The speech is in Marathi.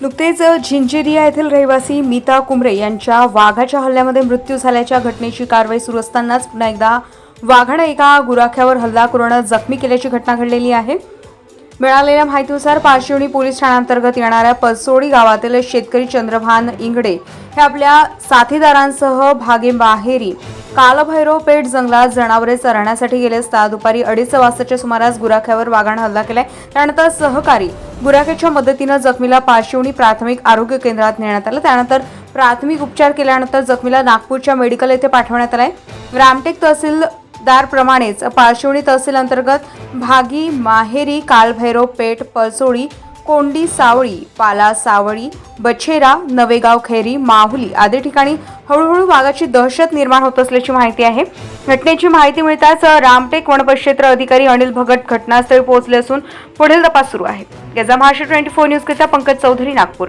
नुकतेच झिंजेरिया येथील रहिवासी मीता कुंबरे यांच्या वाघाच्या हल्ल्यामध्ये मृत्यू झाल्याच्या घटनेची कारवाई सुरू असतानाच पुन्हा एकदा वाघानं एका गुराख्यावर हल्ला करून जखमी केल्याची घटना घडलेली आहे. मिळालेल्या माहितीनुसार पाचशिवणी पोलीस ठाण्याअंतर्गत येणाऱ्या पलसोडी गावातील शेतकरी चंद्रभान इंगडे हे आपल्या साथीदारांसह भागे बाहेरी कालभैरव पेठ जंगलात जनावरे चरण्यासाठी गेले असता दुपारी अडीच वाजताच्या सुमारास गुराख्यावर वाघानं हल्ला केलाय. त्यानंतर सहकारी गुराख्याच्या मदतीनं जखमीला पाचशिवणी प्राथमिक आरोग्य केंद्रात नेण्यात आलं. त्यानंतर प्राथमिक उपचार केल्यानंतर जखमीला नागपूरच्या मेडिकल येथे पाठवण्यात आलाय. रामटेक तहसीलदारप्रमाणेच दारप्रमाणेच तहसील अंतर्गत भागी माहेरी कालभैरव पेठ पळसोळी कोंडी सावळी पाला सावळी बछेरा नवेगाव खैरी माहुली आदी ठिकाणी हळूहळू वाघाची दहशत निर्माण होत असल्याची माहिती आहे. घटनेची माहिती मिळताच रामटेक वनपरिक्षेत्र अधिकारी अनिल भगत घटनास्थळी पोहोचले असून पुढील तपास सुरू आहे. याचा महाराष्ट्र ट्वेंटी फोर न्यूजकरिता पंकज चौधरी नागपूर.